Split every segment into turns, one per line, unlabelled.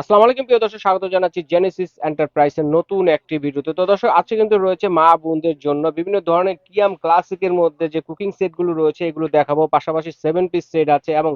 আসসালামু আলাইকুম, প্রিয় দর্শক, স্বাগত জানাচ্ছি জেনেসিস এন্টারপ্রাইজের নতুন একটি ভিডিওতে। তো দর্শক, আজকে কিন্তু রয়েছে মা বোনদের জন্য বিভিন্ন ধরনের কিয়াম ক্লাসিকের মধ্যে যে কুকিং সেটগুলো রয়েছে, এগুলো দেখাবো। পাশাপাশি সেভেন পিস সেট আছে এবং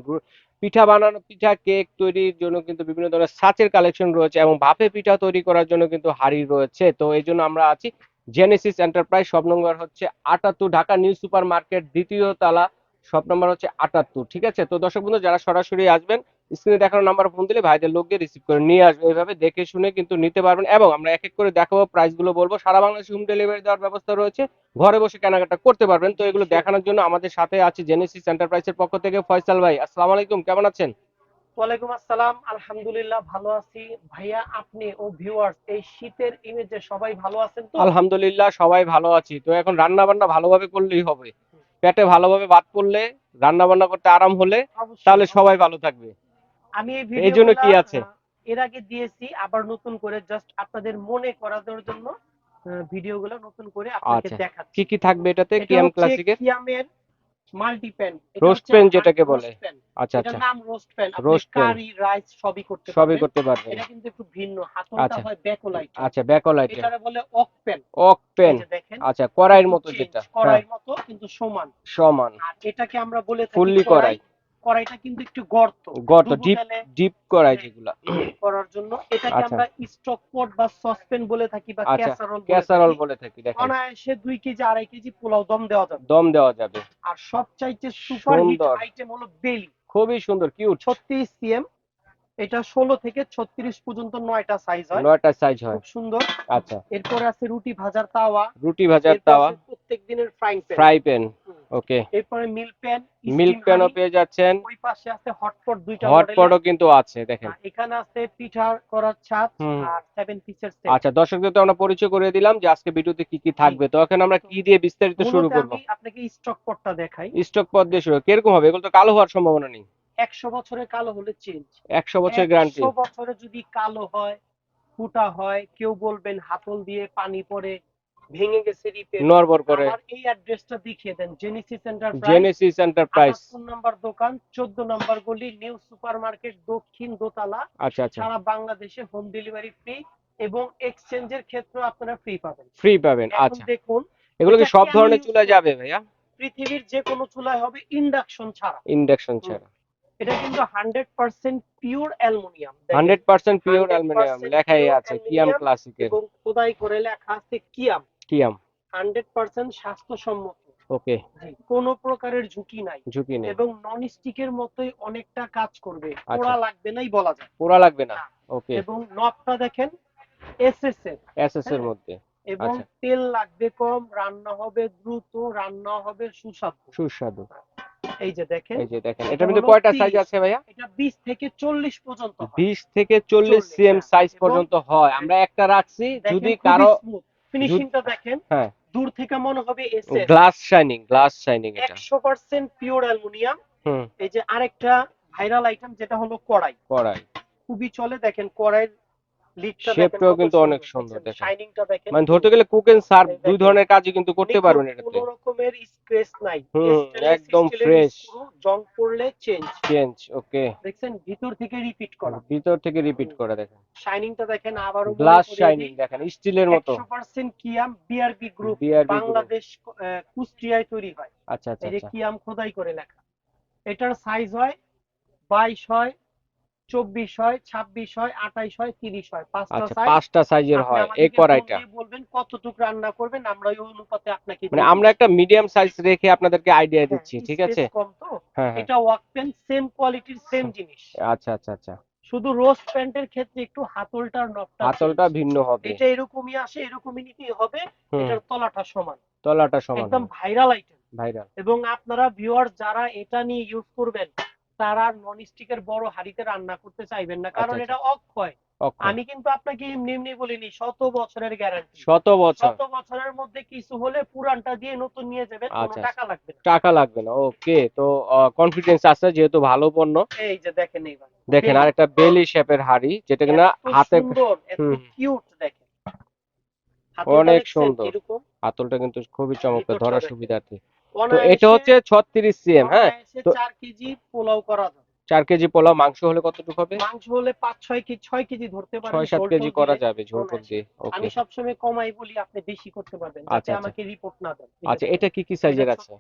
পিঠা বানানো, পিঠা কেক তৈরির জন্য কিন্তু বিভিন্ন ধরনের সাচের কালেকশন রয়েছে এবং ভাপে পিঠা তৈরি করার জন্য কিন্তু হাড়ি রয়েছে। তো এই জন্য আমরা আছি জেনেসিস এন্টারপ্রাইজ সব নম্বর হচ্ছে আটাত্তর, ঢাকা নিউ সুপার মার্কেট দ্বিতীয় তালা সব নম্বর হচ্ছে আটাত্তর। ঠিক আছে? তো দর্শক বন্ধু, যারা সরাসরি আসবেন স্ক্রিনে দেখানো নাম্বার ফোন দিলে ভাইদের লোককে রিসিভ করে নিয়ে আসবে। এইভাবে দেখে শুনে কিন্তু নিতে পারবেন এবং আমরা এক এক করে দেখাবো প্রাইসগুলো বলব। সারা বাংলাদেশে হোম ডেলিভারি দেওয়ার ব্যবস্থা রয়েছে। ঘরে বসে কেনাকাটা করতে পারবেন। তো এগুলো দেখানোর জন্য আমাদের সাথে আছে জেনেসিস এন্টারপ্রাইজের পক্ষ থেকে ফয়সাল ভাই। আসসালামু আলাইকুম কেমন আছেন?
ওয়ালাইকুম আসসালাম। আলহামদুলিল্লাহ ভালো আছি। ভাইয়া আপনি ও ভিউয়ার্স এই শীতের ইমেজে সবাই ভালো আছেন তো?
আলহামদুলিল্লাহ সবাই ভালো আছি। তো এখন রান্না বান্না ভালোভাবে করলেই হবে। পেটে ভালোভাবে ভাত পড়লে রান্না বান্না করতে আরাম হলে তাহলে সবাই ভালো থাকবে।
আমি এই
এই জন্য কি আছে?
এর আগে দিয়েছি আবার নতুন করে জাস্ট আপনাদের মনে করানোর জন্য ভিডিওগুলো নতুন করে আপনাকে
আচ্ছা।
দেখাচ্ছি।
কি কি থাকবে এটাতে? কিয়াম ক্লাসিকের?
কিয়ামের মাল্টি প্যান
Roast pan যেটাকে বলে। আচ্ছা আচ্ছা।
নাম roast pan
Roast
curry rice সবই করতে
সবই করতে পারবে
এটা কিন্তু একটু ভিন্ন। হাতলটা
আচ্ছা।
হয় ব্যাকলাইট
আচ্ছা ব্যাকলাইট
এটা বলে অক প্যান
ওক পেন
দেখেন
আচ্ছা কড়াইয়ের মতো যেটা। হ্যাঁ।
কড়াইয়ের মতো কিন্তু সমান।
সমান।
আর এটাকে আমরা বলে থাকি
ফুললি কড়াই।
কড়াইটা কিন্তু একটু গর্ত।
গর্ত ডিপ ডিপ কড়াই যেগুলা।
করার জন্য। এটাকে
আচ্ছা।
আমরা স্টক পট বা সসপ্যান বলে থাকি বা
আচ্ছা,
ক্যাসারোল
ক্যাসারল বলে থাকি দেখেন।
অনায়াসে দুই কেজি আড়াই কেজি পোলাও দম দেওয়া যাবে।
দম দেওয়া যাবে।
আর সবচাইতে সুপার হিট। আইটেম হলো বেলি।
খুবই সুন্দর কিউট।
ছত্রিশ সিএম। এটা ষোলো থেকে ছত্রিশ পর্যন্ত নয়টা সাইজ হয়।
নয়টা সাইজ হয়।
খুব সুন্দর।
আচ্ছা।
এরপরে আছে রুটি ভাজার তাওয়া।
রুটি ভাজার তাওয়া।
প্রত্যেক দিনের frying pan
fry pan okay
এরপরে মিল প্যান
মিল্ক প্যানও পেয়ে যাচ্ছেন।
ওই পাশে আছে হটপট দুইটা
হটপটও কিন্তু আছে দেখেন।
এখানে আছে পিঠা করার ছাদ আর সেভেন পিসের সেট
আচ্ছা দর্শকদের তো আমরা পরিচয় করে দিলাম যে আজকে ভিডিওতে কি কি থাকবে। তো এখন আমরা কি দিয়ে বিস্তারিত শুরু করব?
আপনাকে স্টক পটটা দেখাই।
স্টক পদ দিয়ে শুরু। কীরকম হবে? এগুলো তো কালো হওয়ার সম্ভাবনা নেই।
একশো বছরের কালো হলে চেঞ্জ
একশো বছর গ্যারান্টি
একশো বছরে যদি কালো হয় ফুটা হয় কেউ বলবেন হাতল দিয়ে পানি পড়ে ভেঙে গেছে রিপেয়ার
নরবর করে।
আমার এই অ্যাড্রেসটা দেখিয়ে দেন জেনেসিস এন্টারপ্রাইজ
জেনেসিস এন্টারপ্রাইজ
আটাত্তর নাম্বার দোকান চোদ্দ নাম্বার গলি নিউ সুপার মার্কেট দক্ষিণ দোতলা।
আচ্ছা আচ্ছা।
সারা বাংলাদেশে হোম ডেলিভারি ফ্রি এবং এক্সচেঞ্জের ক্ষেত্রে আপনারা ফ্রি পাবেন।
ফ্রি পাবেন আচ্ছা।
দেখুন
এগুলো কি সব ধরনের চুলা যাবে ভাইয়া?
পৃথিবীর যে কোনো চুলায় হবে ইন্ডাকশন ছাড়া।
ইন্ডাকশন ছাড়া।
এটা কিন্তু hundred percent pure aluminium
hundred percent pure aluminium লেখাই আছে কিয়াম ক্লাসিকের
এবং খোদাই করে লেখা আছে কিয়াম
কিয়াম
হান্ড্রেড পার্সেন্ট স্বাস্থ্যসম্মত।
ওকে।
কোনো প্রকারের ঝুঁকি নাই।
ঝুঁকি নেই।
এবং নন স্টিকের মতোই অনেকটা কাজ করবে।
আচ্ছা।
পোড়া লাগবে নাই বলা যায়।
পোড়া লাগবে না।
না।
ওকে।
এবং নবটা দেখেন এসএস এর
এসএস এর মধ্যে।
এবং
আচ্ছা।
তেল লাগবে কম রান্না হবে দ্রুত রান্না হবে সুস্বাদু।
সুস্বাদু।
এই যে দেখেন
এই যে দেখেন
এটা
মধ্যে কয়টা সাইজ আছে ভাইয়া?
এটা বিশ থেকে চল্লিশ পর্যন্ত হয়।
বিশ থেকে চল্লিশ
40
সিএম
হ্যাঁ।
সাইজ পর্যন্ত হয়। আমরা একটা রাখছি যদি কারও
ফিনিশিংটা দেখেন।
হ্যাঁ।
দূর থেকে মনে হবে SS
glass shining glass shining এটা।
একশো পার্সেন্ট পিওর অ্যালুমিনিয়াম
হুম।
এই যে আরেকটা ভাইরাল আইটেম যেটা হলো কড়াই।
কড়াই।
খুবই চলে দেখেন কড়াইয়ের লিডটা
Shape-টাও কিন্তু অনেক সুন্দর দেখেন।
শাইনিংটা দেখেন।
মানে ধরতে গেলে কুক এন্ড সার্ভ দুই ধরনের কাজই কিন্তু করতে পারবেন এটাতে।
কোনো রকমের স্ক্র্যাচ নাই।
একদম
এর জং পড়লে চেঞ্জ
চেঞ্জ ওকে
দেখছেন ভিতর থেকে রিপিট করা।
ভিতর থেকে রিপিট করে দেখেন।
শাইনিংটা দেখেন আবারও
গ্লাস শাইনিং দেখেন স্টিলের মতো।
একশো পার্সেন্ট কিয়াম বিআরবি গ্রুপ। বাংলাদেশ কুষ্টিয়ায় তৈরি হয়।
আচ্ছা আচ্ছা
এই যে
আচ্ছা।
কিয়াম খোদাই করে লেখা। এটার সাইজ হয় বাইশ হয় চব্বিশ হয় ছাব্বিশ হয় আঠাইশ হয় তিরিশ হয়। পাঁচটা
আচ্ছা পাঁচটা সাইজের হয় এই কড়াইটা।
বলবেন কতটুকু রান্না করবেন আমরা ওই অনুপাতে আপনাকে
মানে আমরা একটা মিডিয়াম সাইজ রেখে আপনাদেরকে আইডিয়া দিচ্ছি
হ্যাঁ,
ঠিক আছে?
কম তো।
হ্যাঁ হ্যাঁ।
এটা ওয়ার্ক পেন সেম কোয়ালিটির সেম জিনিস।
আচ্ছা আচ্ছা আচ্ছা।
শুধু রোস্ট প্যান্টের ক্ষেত্রে একটু হাতলটার নবটা
হাতলটা ভিন্ন হবে।
এটা এরকমই আসে এরকমই নিতেই হবে এটার তলাটা সমান।
তলাটা সমান
একদম ভাইরাল আইটেম
ভাইরাল
এবং আপনারা ভিউয়ার যারা এটা নিয়ে ইউজ করবেন তারা নন স্টিকের বড় হাড়িতে রান্না করতে চাইবেন না কারণ
আচ্ছা,
এটা অক্ষয়। আমি কিন্তু আপনাকে এমনি এমনি বলিনি শত বছরের গ্যারান্টি
শত বছর।
শত বছরের মধ্যে কিছু হলে পুরানটা দিয়ে নতুন নিয়ে যাবেন কোনো
আচ্ছা,
টাকা লাগবে না।
টাকা লাগবে না ওকে। তো কনফিডেন্স আছে যেহেতু ভালো পণ্য।
এই যে দেখেন এইবার
দেখেন আর একটা বেলি শেপের হাড়ি যেটা কিনা হাতে
সুন্দর কিউট দেখেন।
অনেক সুন্দর। হাতলটা কিন্তু খুবই চমৎকার ধরার। সুবিধার্থে। তো এটা হচ্ছে ছত্রিশ সিএম হ্যাঁ? তো-
চার কেজি পোলাও করা যাবে।
চার কেজি পোলাও মাংস হলে কতটুকু হবে?
মাংস হলে পাঁচ ছয় কেজি ছয় কেজি ধরতে পারেন
ছয় সাত কেজি করা যাবে ঝোল দিয়ে।
আমি সবসময় কমাই বলি আপনি বেশি করতে পারবেন
আচ্ছা,
যাতে
আচ্ছা।
আমাকে রিপোর্ট না দেন।
আচ্ছা এটা কি কি সাইজের আছে?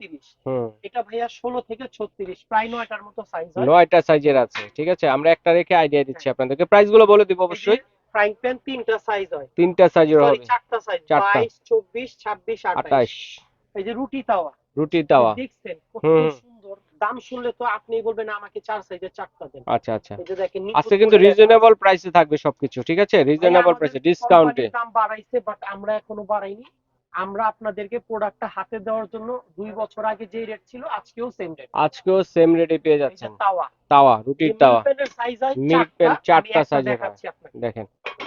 এটা ভাইয়া ষোলো থেকে ছত্রিশ প্রায় নয়টার মতো সাইজ হয়।
নয়টা সাইজের আছে ঠিক আছে? আমরা একটা রেখে আইডিয়া দিচ্ছি আপনাদেরকে। প্রাইসগুলো বলে দিব অবশ্যই।
ফ্রাইং প্যান তিনটা সাইজ হয়।
তিনটা সাইজের হবে।
চারটা সাইজ। বাইশ চব্বিশ ছাব্বিশ আঠাশ এই যে রুটি তাওয়া।
রুটি তাওয়া।
দেখছেন কত। সুন্দর। দাম শুনলে তো আপনি বলবেন আমাকে চার সাইজের চারটা দেন।
আচ্ছা আচ্ছা।
এই যে দেখেন
আজকে কিন্তু রিজনেবল প্রাইসে থাকবে সবকিছু ঠিক আছে? রিজনেবল প্রাইসে ডিসকাউন্টে
দাম বাড়াইছে বাট আমরা এখনও বাড়াইনি। আমরা আপনাদেরকে প্রোডাক্টটা হাতে দেওয়ার জন্য দুই বছর আগে যে রেট ছিল আজকেও সেম রেট
আজকেও সেম রেটে পেয়ে যাচ্ছেন।
তাওয়া।
তাওয়া রুটির তাওয়া। মিল্ক pan
চারটা আপনাকে।
দেখেন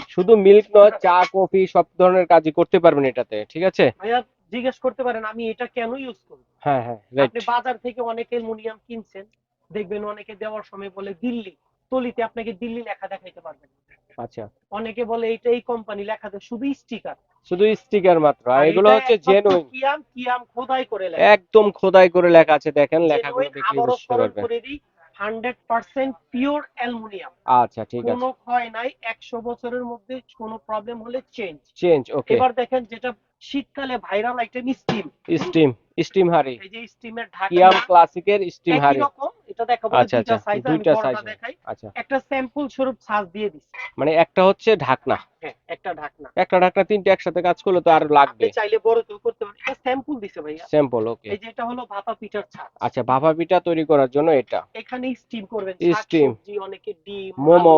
শুধু মিল্ক নয় চা কফি সব ধরনের কাজই করতে পারবেন এটাতে ঠিক আছে?
ভাইয়া জিজ্ঞেস করতে পারেন আমি এটা কেন ইউজ করি
হ্যাঁ হ্যাঁ
আপনি বাজার থেকে অনেক অ্যালুমিনিয়াম কিনছেন দেখবেন অনেকে দেওয়ার সময় বলে দিল্লি তলিতে আপনাকে দিল্লি লেখা দেখাইতে পারবেন
আচ্ছা।
অনেকে বলে এইটা এই কোম্পানি লেখা দেয় শুধু স্টিকার
শুধু স্টিকার মাত্র এগুলো হচ্ছে জেনুইন
কিয়াম কিয়াম খোদাই করে লেখা।
একদম খোদাই করে লেখা আছে দেখেন লেখাগুলো
আবারও
বুঝতে পারবেন
করে দিই হান্ড্রেড পার্সেন্ট পিওর অ্যালুমিনিয়াম
আচ্ছা ঠিক আছে।
কোনো ক্ষয় নাই একশো বছরের মধ্যে কোনো প্রবলেম হলে চেঞ্জ
চেঞ্জ ওকে
এবার দেখেন যেটা শীতকালে viral item steam
steam steam হাড়ি।
এই যে স্টিমের ঢাকা
ক্লাসিকের স্টিম
হারি
হাড়ি।
রকম এটা দেখাবো
আচ্ছা,
দুইটা
আচ্ছা,
সাইজ
দুইটা।
দেখাই।
আচ্ছা।
একটা স্যাম্পল স্বরূপ সাজ দিয়ে দিছি।
মানে একটা হচ্ছে ঢাকনা।
হ্যাঁ একটা ঢাকনা।
একটা ঢাকনা তিনটে একসাথে কাজ করলে তো আর লাগবে।
চাইলে বড় কেউ করতে পারেন। এটা স্যাম্পল দিছে ভাইয়া।
স্যাম্পল ওকে
এই যে এটা হলো ভাপা পিঠার ছাঁচ।
আচ্ছা ভাপা পিঠা তৈরি করার জন্য এটা।
এখানে স্টিম করবেন।
Steam।
শাকসবজি অনেকে ডিম
মোমো,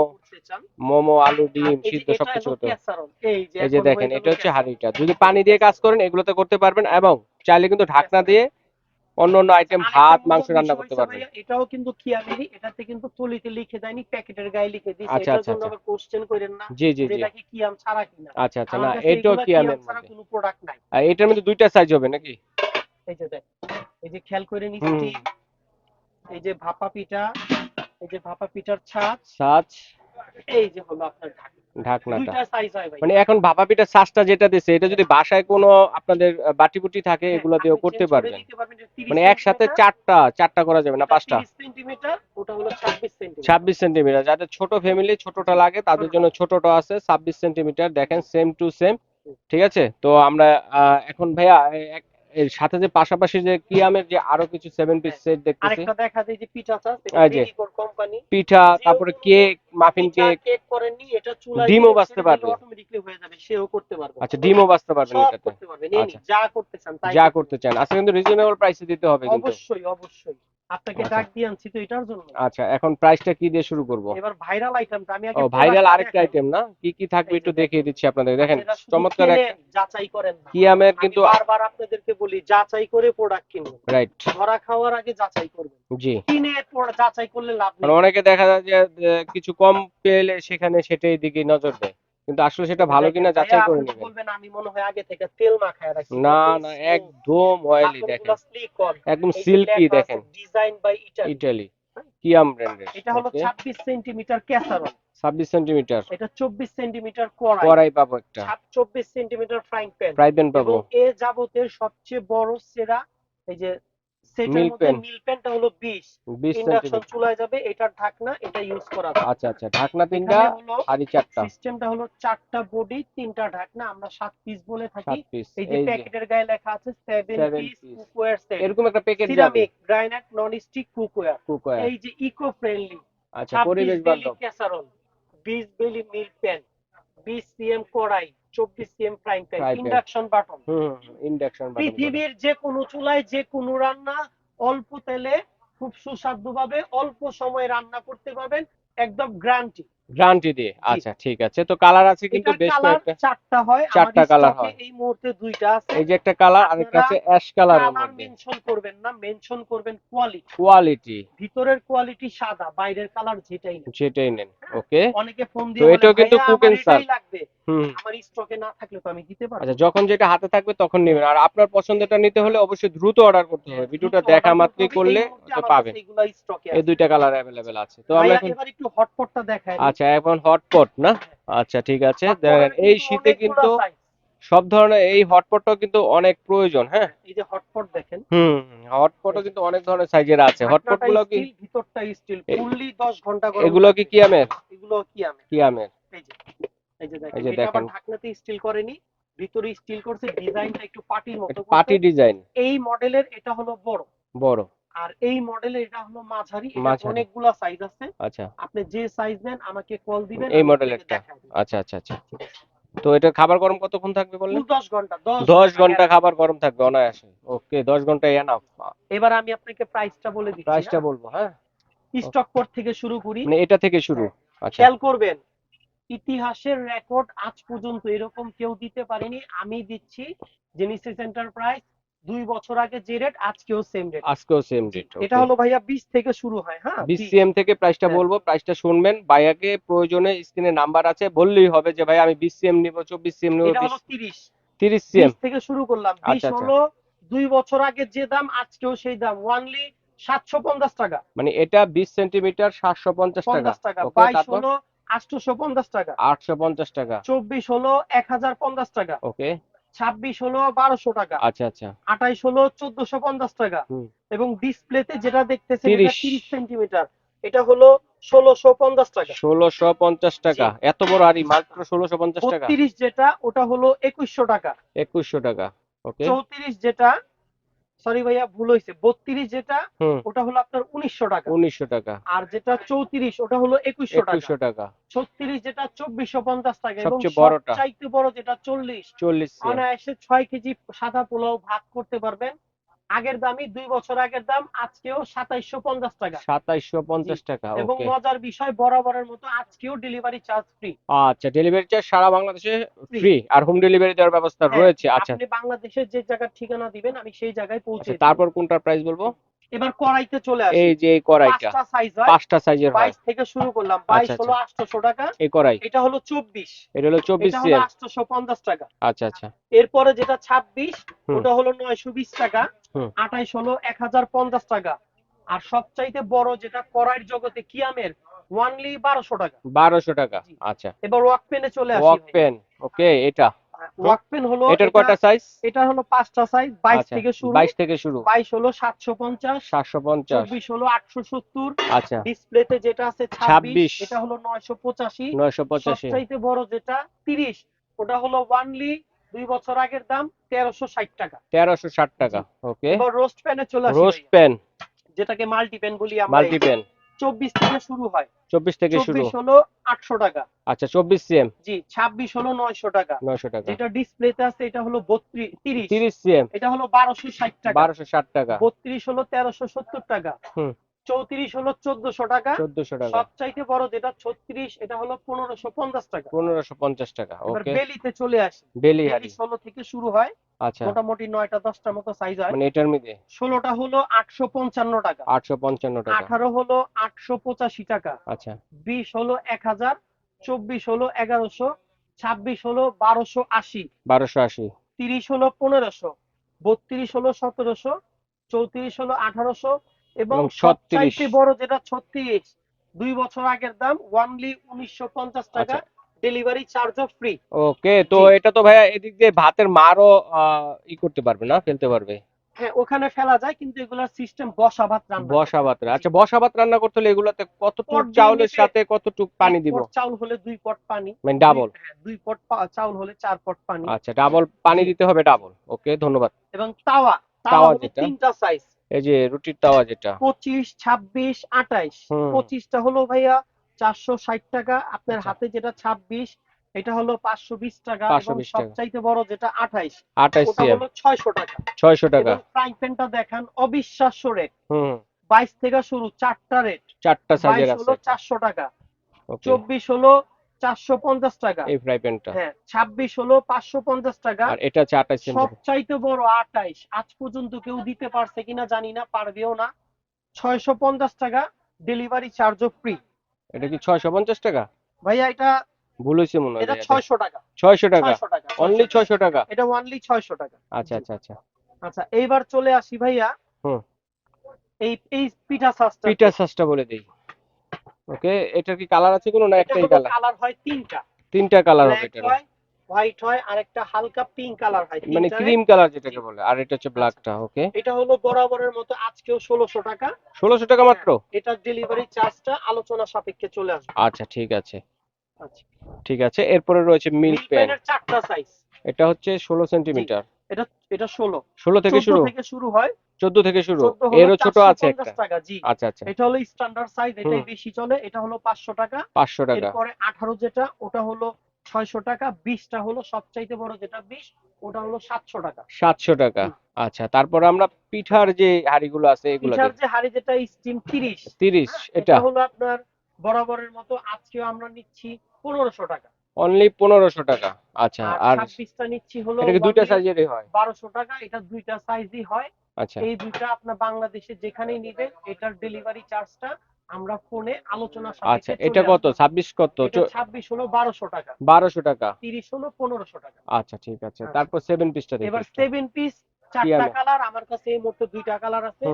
মোমো আলু ডিম সিদ্ধ সবকিছু করতে
এই যে
দেখেন এটা হচ্ছে। হাঁড়িটা। যদি পানি দিয়ে কাজ করেন এগুলোতে করতে পারবেন এবং চাইলে কিন্তু ঢাকনা দিয়ে অন্য অন্য আইটেম ভাত মাংস রান্না করতে পারবেন।
এটাও কিন্তু কিয়ামেরই এটাতে কিন্তু তলিতে লিখে দেয়নি প্যাকেটের গায়ে লিখে দিয়েছে।
আচ্ছা, আচ্ছা, আচ্ছা।
আবার কোশ্চেন করেন না
জি জি জি।
এটা কি কিয়াম ছাড়া কিনা।
আচ্ছা আচ্ছা না এটাও
এগুলা
কি
কিয়াম ছাড়া কোনো প্রোডাক্ট নাই।
আর এটার মধ্যে দুইটা সাইজ হবে নাকি?
এই যে দেখ এই যে খেয়াল করে। নিচ্ছি এই যে ভাপা পিঠা এই যে ভাপা পিঠার ছাঁচ
সাজ
এই যে হলো আপনার ঢাকনা।
ঢাকনাটা। মানে এখন ভাপা যেটা দিছে এটা যদি বাসায় কোনো আপনাদের থাকে
হ্যাঁ,
এগুলো দিয়েও করতে পারবেন।
নিতে পারবেন, এটা 30
মানে একসাথে চারটা চারটা করা যাবে না পাঁচটা?
30 সেন্টিমিটার ওটা হলো 26 সেন্টিমিটার
ছাব্বিশ সেন্টিমিটার যাদের ছোট ফ্যামিলি ছোটটা লাগে তাদের জন্য ছোটটা আছে ছাব্বিশ সেন্টিমিটার দেখেন সেম টু সেম ঠিক আছে? তো আমরা এখন ভাইয়া এক- এর সাথে যে পাশাপাশি যে কিয়ামের যে আরও কিছু সেভেন পিস সেট দেখতেছি।
আরেকটা দেখা যায় যে পিঠা
এই যে।
কোম্পানি
পিঠা তারপরে কেক মাফিন কেক
কেক করেননি এটা চুলায়
ডিমও
বাজতে
পারবে।
অটোমেটিকলি হয়ে যাবে সেও করতে পারবে
আচ্ছা ডিমও বাজতে পারবে
এটা
এটাতে।
করতে পারবে
আচ্ছা।
যা করতে চান তাই
যা
করতে
করতে চান। আচ্ছা কিন্তু রিজনেবল প্রাইসে দিতে হবে কিন্তু।
অবশ্যই অবশ্যই। আপনাকে
আচ্ছা।
ডাক দিয়ে আনছি তো এটার জন্য।
আচ্ছা এখন প্রাইসটা কি দিয়ে শুরু করব?
এবার ভাইরাল আইটেমটা আমি আগে
ভাইরাল আরেকটা আইটেম না? কি কি থাকবে একটু দেখিয়ে দিচ্ছি আপনাদের। দেখেন চমৎকার একটা
যাচাই করেন না।
কিয়ামের
আমি
কিন্তু
বারবার আপনাদেরকে বলি যাচাই করে প্রোডাক্ট কিনুন।
রাইট
ধরা খাওয়ার আগে যাচাই করবেন।
জি।
কিনে যাচাই করলে লাভ নেই।
অনেকে দেখা যায় যে কিছু কম পেলে সেখানে সেটাই দিকে নজর দেয়। কিন্তু আসলে সেটা ভালো কিনা যাচাই করে নেবেন।
বলবেন আমি মনে হয় আগে থেকে তেল মাখায় রাখছি।
না না একদম অয়েলি দেখেন। একদম সিল্কি দেখেন।
ডিজাইন বাই ইটালি
ইটালি কিয়াম ব্র্যান্ডের
এটা হলো 26 সেন্টিমিটার ক্যাসারোল
ছাব্বিশ সেন্টিমিটার
এটা 24 সেন্টিমিটার কড়াই।
কড়াই পাবো একটা।
24 centimetre frying pan
fry pan পাবো।
এ যাবতের সবচেয়ে বড় সেরা এই যে সেটার মধ্যে। মিল প্যানটা হলো 20
বিশ
ইন্ডাকশন চুলায় যাবে এটার ঢাকনা এটা ইউজ করা যাবে।
আচ্ছা আচ্ছা ঢাকনা তিনটা
এখানে
চারটা।
সিস্টেমটা হলো চারটা বডি তিনটা ঢাকনা আমরা পিস বলে থাকি। এই যে প্যাকেটের গায়ে লেখা আছে সেভেন পিস কুকওয়্যার সেট
এরকম একটা প্যাকেট যাবে।
Ceramic granite non stick cookware
cookware
এই যে ইকো ফ্রেন্ডলি
আচ্ছা
26
পরিবেশ
বেলি
বান্ধব।
ক্যাসারোল 20 বেলি মিল্ক প্যান 20 সিএম কড়াই 24 CM frying pan induction button
induction
পৃথিবীর যে কোনো চুলায় যে কোনো রান্না অল্প তেলে খুব সুস্বাদুভাবে অল্প সময়ে রান্না করতে পারবেন একদম গ্যারান্টি
গ্যারান্টি দিয়ে। আচ্ছা ঠিক আছে। তো কালার আছে কিন্তু বেশ কয়েকটা
চারটা হয়।
চারটা
এ
হয়।
এই মুহূর্তে দুইটা আছে।
এই যে একটা কালার আরেকটা আছে অ্যাশ
কালার
মধ্যে।
মেনশন করবেন না মেনশন করবেন কোয়ালিটি
কোয়ালিটি
ভিতরের কোয়ালিটি সাদা বাইরের কালার যেটাই না
যেটাই নেন ওকে
অনেকে ফোন দিয়ে বলে
এটাও কিন্তু serve।
এটাই লাগবে। আমার স্টকে না থাকলে তো আমি দিতে পারব
আচ্ছা যখন যেটা হাতে থাকবে তখন নেবেন। আর আপনার পছন্দটা নিতে হলে অবশ্যই দ্রুত অর্ডার করতে হবে। ভিডিওটা
দ্রুত
দেখা মাত্রই করলে তো পাবেন। এই দুইটা কালার অ্যাভেলেবেল আছে। তো আমরা এখন
একটু হটপটটা দেখাই।
আচ্ছা এখন হটপট না? আচ্ছা ঠিক আছে। দেখেন এই শীতে কিন্তু সব ধরনের এই হটপটটাও কিন্তু অনেক প্রয়োজন হ্যাঁ?
এই যে হটপট দেখেন।
হুম হটপটও কিন্তু অনেক ধরনের সাইজের আছে। হটপটগুলো কি
ভিতরটা স্টিল ফুললি 10 ঘণ্টা করে
এগুলো কি। কিয়ামের?
এগুলো কি আমি
কিয়ামের?
এই যে এই যে দেখেন।
এই যে
এটা আবার ঢাকনাতে স্টিল করেনি ভিতরে স্টিল করছে। ডিজাইনটা একটু পার্টির মতো
পার্টি ডিজাইন
এই মডেলের এটা হলো বড়।
বড়।
আর এই মডেলের এটা হলো মাঝারি এটা অনেকগুলা সাইজ আছে।
আচ্ছা।
আপনি যে সাইজ নেন আমাকে কল দিবেন
এই মডেলেরটা?
দেখাই দিব।
আচ্ছা আচ্ছা আচ্ছা। তো এটা খাবার গরম কতক্ষণ থাকবে বললেন?
10 ঘণ্টা 10
ঘণ্টা খাবার গরম থাকবে অনায়াসে। ওকে দশ ঘণ্টা এনাফ
এবার আমি আপনাকে প্রাইসটা বলে দিচ্ছি
প্রাইসটা বলব হ্যাঁ?
স্টক পর থেকে শুরু করি।
মানে এটা থেকে শুরু। আচ্ছা।
খেয়াল করবেন ইতিহাসের রেকর্ড আজ পর্যন্ত এরকম কেউ দিতে পারেনি। আমি দিচ্ছি জেনিসিস এন্টারপ্রাইজ দুই বছর আগে যে রেট আজকেও সেম রেট
আজকেও সেম রেট
এটা হলো ভাইয়া 20 থেকে শুরু হয় হ্যাঁ? 20
বিসিএম থেকে প্রাইসটা
হ্যাঁ।
বলব প্রাইসটা শুনবেন। ভাইয়াকে প্রয়োজনে স্ক্রিনে নাম্বার আছে বললেই হবে যে ভাই আমি বিসিএম নিব চব্বিশ সিএম নিব
এটা হলো 30
তিরিশ। সিএম
থেকে শুরু করলাম। 20
আচ্ছা, আচ্ছা।
হলো দুই বছর আগে যে দাম আজকেও সেই দাম। ওয়ানলি 750 টাকা।
মানে এটা বিশ সেন্টিমিটার সাতশো পঞ্চাশ টাকা।
50 টাকা।
ওকে
22 হলো 850 টাকা।
আটশো পঞ্চাশ টাকা।
24 হলো 1050 টাকা।
ওকে
26 হলো বারোশো টাকা।
আচ্ছা আচ্ছা।
28 হলো 1450 টাকা। এবং ডিসপ্লেতে যেটা দেখতেছে তিরিশ।
30
30 সেন্টিমিটার। এটা হলো 1650 টাকা।
ষোলোশো পঞ্চাশ টাকা। এত বড় হাড়ি মাত্র ষোলোশো পঞ্চাশ টাকা।
32 যেটা ওটা হলো একুশশো টাকা।
একুশশো টাকা। ওকে।
34 যেটা সরি ভাইয়া ভুল হয়েছে 32 যেটা ওটা হলো আপনার 1900 টাকা।
উনিশশো টাকা।
আর যেটা 34 ওটা হলো একুশশো টাকা।
একুশশো টাকা।
36 যেটা 2450 টাকা। এবং
সবচেয়ে বড়টা।
সবচাইতে বড় যেটা 40
চল্লিশ মানে
অনায়াসে ছয় কেজি সাদা পোলাও ভাগ করতে পারবেন। আগের দামই দুই বছর আগের দাম আজকেও 2750 টাকা।
সাতাইশশো পঞ্চাশ টাকা
এবং মজার বিষয় বরাবরের মতো আজকেও ডেলিভারি চার্জ ফ্রি
আচ্ছা ডেলিভারি চার্জ সারা বাংলাদেশে ফ্রি আর হোম ডেলিভারি দেওয়ার ব্যবস্থা
হ্যাঁ,
রয়েছে। আচ্ছা।
আপনি বাংলাদেশের যে জায়গার ঠিকানা দিবেন আমি সেই জায়গায় পৌঁছে
আচ্ছা
দেব।
তারপর কোনটার প্রাইস বলব?
এবার কড়াইতে চলে আসি।
এই যে এই কড়াইটা।
পাঁচটা সাইজ হয়।
পাঁচটা সাইজের হয়।
22 থেকে শুরু করলাম।
আচ্ছা,
22 হলো 800 টাকা।
এই কড়াই।
এটা হলো 24
এটা হলো চব্বিশ
এটা হলো 850 টাকা।
আচ্ছা আচ্ছা।
এরপরে যেটা 26 ওটা হলো 920 টাকা।
হুম।
28 হলো 1050 টাকা। আর সবচাইতে বড় যেটা কড়াইয়ের জগতে কিয়ামের ওয়ানলি 1200 টাকা।
বারোশো টাকা। আচ্ছা।
এবার ওয়াক পেনে চলে আসি
ওয়াক পেন ওকে এটা।
ওয়াক পেন হলো
এটার কয়টা সাইজ
এটা হলো পাঁচটা সাইজ 22
আচ্ছা
থেকে শুরু।
বাইশ থেকে শুরু।
22 হলো 750
সাতশো পঞ্চাশ।
24 হলো 870
আচ্ছা।
ডিসপ্লেতে যেটা আছে
26
26 এটা হলো 985
নয়শো পঁচাশি।
সবচাইতে বড় যেটা 30 ওটা হলো ওয়ানলি দুই বছর আগের দাম 1360 টাকা।
তেরোশো ষাট টাকা ওকে
এবার রোস্ট প্যানে চলে আসি
রোস্ট। পেন
যেটাকে মাল্টি প্যান বলি আমরা।
মাল্টি পেন
24 থেকে শুরু হয়।
চব্বিশ থেকে শুরু।
24 হলো 800 টাকা।
আচ্ছা চব্বিশ সিএম?
জি 26 হলো 900 টাকা।
নয়শো টাকা।
যেটা ডিসপ্লেতে আছে এটা হলো 32 30
তিরিশ সিএম।
এটা হলো 1260 টাকা।
বারোশো ষাট টাকা।
32 হলো 1370 টাকা। 34 হলো 1400 টাকা।
চোদ্দশো টাকা।
সবচাইতে বড় যেটা 36 এটা হলো 1550 টাকা।
পনেরোশো পঞ্চাশ টাকা ওকে।
বেলিতে চলে আসি।
বেলি হাড়ি।
16 থেকে শুরু হয়।
আচ্ছা।
মোটামুটি 9টা 10টার মতো সাইজ হয়।
মানে এটার মধ্যে?
16টা হলো 855 টাকা।
আটশো পঞ্চান্ন টাকা।
18 হলো 885 টাকা।
আচ্ছা।
20 হলো 1000 24 হলো 1100 26 হলো 1280
বারোশো আশি।
30 হলো 1500 32 হলো 1700 34 হলো 1800 এবং
এবং 36
সবচাইতে বড় যেটা 36 দুই বছর আগের দাম ওয়ানলি 1950 টাকা
আচ্ছা।
ডেলিভারি চার্জও ফ্রি
ওকে তো এটা তো ভাইয়া এদিক দিয়ে ভাতের মারও ই করতে পারবে না ফেলতে পারবে?
হ্যাঁ ওখানে ফেলা যায় কিন্তু এগুলার সিস্টেম বসা ভাত রান্না
বসা ভাত আচ্ছা বসা ভাত রান্না করতে হলে এগুলাতে কতটুক
পট
চাউলের সাথে কতটুক পানি দিব?
চাউল হলে দুই পট পানি।
মানে ডাবল
দুই- হ্যাঁ, দুই পট চাউল হলে চার পট পানি।
আচ্ছা ডাবল পানি দিতে হবে ডাবল ওকে ধন্যবাদ।
এবং তাওয়া
তাওয়া
তিনটা সাইজ
এই যে রুটির তাওয়া যেটা।
পঁচিশ ছাব্বিশ আঠাইশ। পঁচিশটা হলো ভাইয়া চারশো ষাট টাকা। আপনার
আচ্ছা।
হাতে যেটা ছাব্বিশ এটা হলো পাঁচশো বিশ টাকা এবং
520 টাকা।
সবচাইতে বড় যেটা আঠাইশ
আঠাইশ
হলো ছয়শো টাকা।
ছয়শো টাকা।
ফ্রাইং প্যানটা দেখান অবিশ্বাস্য রেট
হুম।
বাইশ থেকে শুরু চারটা রেট
চারটা সাইজের
হলো চারশো টাকা। চব্বিশ হলো চারশো পঞ্চাশ টাকা।
এই ফ্রাই প্যানটা।
হ্যাঁ ছাব্বিশ হলো পাঁচশো পঞ্চাশ টাকা।
আর এটা হচ্ছে আঠাইশ সেন্টিমিটার
সবচাইতে বড় আটাইশ। আজ পর্যন্ত কেউ দিতে পারছে কিনা জানি না পারবেও না। ছয়শো পঞ্চাশ টাকা ডেলিভারি চার্জও ফ্রি।
এটা কি ছয়শো পঞ্চাশ টাকা?
ভাইয়া এটা
ভুল হয়েছে মনে হয়
এটা ছয়শো টাকা।
ছয়শো টাকা? অনলি ছয়শো টাকা।
এটা ছয়শো টাকা।
আচ্ছা আচ্ছা আচ্ছা।
আচ্ছা এইবার চলে আসি ভাইয়া।
হুম।
এই এই পিঠা সসটা
বলে দিই। ওকে? এটার কি কালার আছে কোনো না একটাই কালার
কালার হয় তিনটা।
তিনটা কালার হবে
হয় হোয়াইট হয় আর একটা হালকা পিঙ্ক কালার হয়
মানে ক্রিম কালার যেটাকে বলে আর এটা হচ্ছে ব্ল্যাকটা ওকে?
এটা হলো বরাবরের মতো আজকেও ষোলোশো টাকা।
ষোলোশো টাকা মাত্র?
এটার ডেলিভারি চার্জটা আলোচনা সাপেক্ষে চলে আসবে।
আচ্ছা ঠিক আছে।
আচ্ছা।
ঠিক আছে এরপরে রয়েছে মিল্ক পেন
পেনের চারটা সাইজ
এটা হচ্ছে ষোলো সেন্টিমিটার
এটা এটা ষোলো।
ষোলো থেকে শুরু?
থেকে শুরু হয়।
চোদ্দ থেকে শুরু? এরও ছোট আছে একটা।
টাকা জি।
আচ্ছা আচ্ছা।
এটা হলো স্ট্যান্ডার্ড সাইজ এটাই বেশি চলে। এটা হলো পাঁচশো টাকা।
পাঁচশো টাকা।
এরপরে আঠারো যেটা ওটা হলো ছয়শো টাকা। বিশটা হলো সবচাইতে বড় যেটা বিশ ওটা হলো সাতশো টাকা।
সাতশো টাকা। আচ্ছা তারপর আমরা পিঠার যে হাড়িগুলো আছে এগুলো
পিঠার যে হাড়ি যেটা স্টিম তিরিশ।
তিরিশ এটা।
এটা হলো আপনার বরাবরের মতো আজকেও আমরা নিচ্ছি পনেরোশো টাকা।
অনলি পনেরোশো টাকা। আচ্ছা
আর ছাব্বিশটা নিচ্ছি হলো
এটা দুইটা সাইজেরই হয়?
বারোশো টাকা এটা দুইটা সাইজই হয়।
আচ্ছা।
এই দুইটা আপনার বাংলাদেশে যেখানেই নিবেন এটার ডেলিভারি চার্জটা আমরা ফোনে আলোচনা
আচ্ছা এটা কত? ছাব্বিশ কত?
ছাব্বিশ হলো বারোশো টাকা।
বারোশো টাকা।
তিরিশ হলো পনেরোশো টাকা।
আচ্ছা ঠিক আছে।
আচ্ছা।
তারপর সেভেন পিসটা দেখি
এবার
একটু।
সেভেন পিস চারটা কালার আমার কাছে এই মুহূর্তে দুইটা কালার আছে।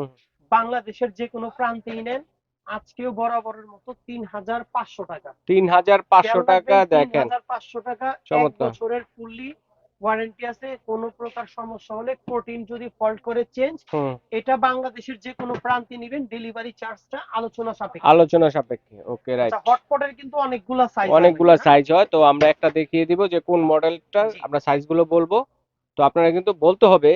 বাংলাদেশের যে কোনো প্রান্তেই নেন। আজকেও বরাবরের মতো তিন হাজার পাঁচশো টাকা।
তিন হাজার পাঁচশো টাকা দেখেন।
পাঁচশো টাকা এক। বছরের ফুললি ওয়ারেন্টি আছে কোনো প্রকার সমস্যা হলে প্রোটিন যদি ফল্ট করে চেঞ্জ এটা বাংলাদেশের যে কোনো প্রান্তে নিবেন ডেলিভারি চার্জটা আলোচনা সাপেক্ষে।
আলোচনা সাপেক্ষে ওকে রাইট
হটপটের কিন্তু অনেকগুলা সাইজ
অনেকগুলা সাইজ হয়? তো আমরা একটা দেখিয়ে দিব যে কোন মডেলটা আমরা সাইজগুলো বলব। তো আপনারা কিন্তু বলতে হবে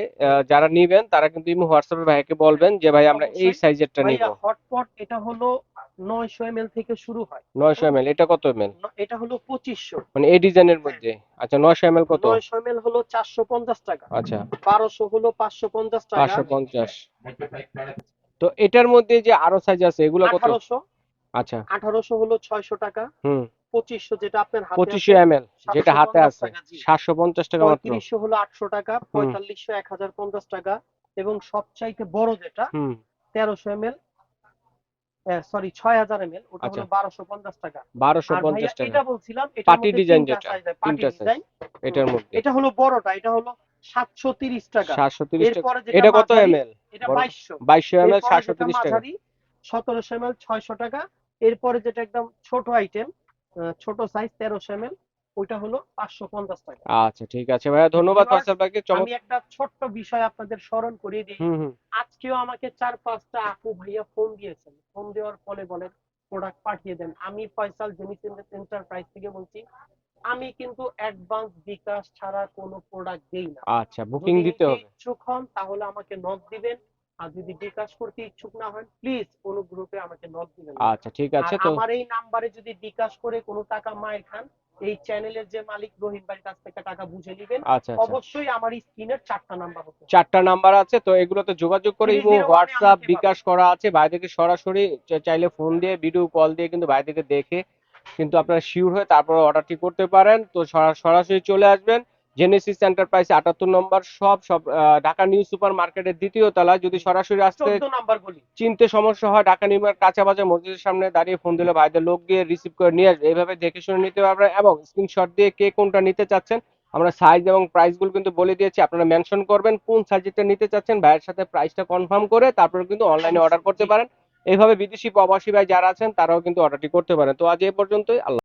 যারা নিবেন তারা কিন্তু ইমো হোয়াটসঅ্যাপে ভাইকে বলবেন যে ভাই আমরা এই। সাইজেরটা নিব।
হটপট এটা হলো নয়শো এম থেকে শুরু হয়।
নয়শো এম এটা কত এম
ন- এটা হলো পঁচিশশো।
মানে এই ডিজাইনের মধ্যে। আচ্ছা নয়শো এম কত?
নয়শো এম হলো চারশো পঞ্চাশ টাকা।
আচ্ছা।
বারোশো হলো পাঁচশো পঞ্চাশ টাকা।
পাঁচশো পঞ্চাশ। তো এটার মধ্যে যে আরও সাইজ আছে এগুলো কত?
আঠারোশো।
আচ্ছা।
আঠারোশো হলো ছয়শো টাকা।
হুম।
পঁচিশশো যেটা আপনার হাতে
পঁচিশশো এম যেটা হাতে আছে।
টাকা,
টাকা মাত্র।
হলো এবং সবচাইতে বড় যেটা সরি ওটা
আচ্ছা।
হলো টাকা। এটা বলছিলাম এটার
পার্টি ডিজাইন যেটা,
পার্টি ডিজাইন।
এটার মধ্যে।
এটা হলো বড়টা এটা হলো টাকা।
এটা কত টাকা।
এরপরে যেটা একদম ছোট আইটেম ছোট সাইজ তেরোশো এম ওইটা হলো পাঁচশো পঞ্চাশ টাকা।
আচ্ছা ঠিক আছে ভাইয়া ধন্যবাদ ভাইকে
আমি একটা ছোট্ট বিষয় আপনাদের স্মরণ করিয়ে দিই। আজকেও আমাকে চার পাঁচটা আপু ভাইয়া ফোন দিয়েছেন। ফোন দেওয়ার ফলে বলেন প্রোডাক্ট পাঠিয়ে দেন। আমি ফয়সাল জেনিস এন্টারপ্রাইজ থেকে বলছি আমি কিন্তু অ্যাডভান্স বিকাশ ছাড়া কোনো প্রোডাক্ট দেই না।
আচ্ছা বুকিং দিতে হবে।
ইচ্ছুক হন তাহলে আমাকে নক দিবেন। আর যদি বিকাশ করতে ইচ্ছুক না হন প্লিজ কোনো গ্রুপে আমাকে নক দিবেন
আচ্ছা ঠিক আছে তো
আমার এই নাম্বারে যদি বিকাশ করে কোনো টাকা মায়ের খান এই চ্যানেলের যে মালিক রহিম ভাইয়ের কাছ থেকে টাকা বুঝে নেবেন।
আচ্ছা আচ্ছা।
অবশ্যই আমার স্ক্রিনের চারটা নাম্বার হবে।
চারটা নাম্বার আছে তো এগুলোতে যোগাযোগ করে
এ
হোয়াটসঅ্যাপ বিকাশ করা আছে। ভাইদেরকে সরাসরি চাইলে ফোন দিয়ে ভিডিও কল দিয়ে কিন্তু ভাইদেরকে দেখে কিন্তু আপনারা শিওর হয়ে তারপর অর্ডারটি করতে পারেন। তো সরা- সরাসরি চলে আসবেন। জেনেসিস এন্টারপ্রাইজ আটাত্তর নম্বর সব সব ঢাকা নিউ সুপার মার্কেটের দ্বিতীয় তলায় যদি সরাসরি আসতে
চোদ্দ নাম্বার গলি।
চিনতে সমস্যা হয় ঢাকা নিউ কাঁচা বাজার মসজিদের সামনে দাঁড়িয়ে ফোন দিলে ভাইদের লোক গিয়ে রিসিভ করে নিয়ে আসবে। এইভাবে দেখে শুনে নিতে পারবেন এবং স্ক্রিনশট দিয়ে কে কোনটা নিতে চাচ্ছেন। আমরা সাইজ এবং প্রাইসগুলো কিন্তু বলে দিয়েছি আপনারা মেনশন করবেন কোন সাইজেরটা নিতে চাচ্ছেন ভাইয়ের সাথে প্রাইসটা কনফার্ম করে তারপরে কিন্তু অনলাইনে অর্ডার করতে পারেন। এইভাবে বিদেশি প্রবাসী ভাই যারা আছেন তারাও কিন্তু অর্ডারটি করতে পারেন। তো আজ এই পর্যন্তই আল্লাহ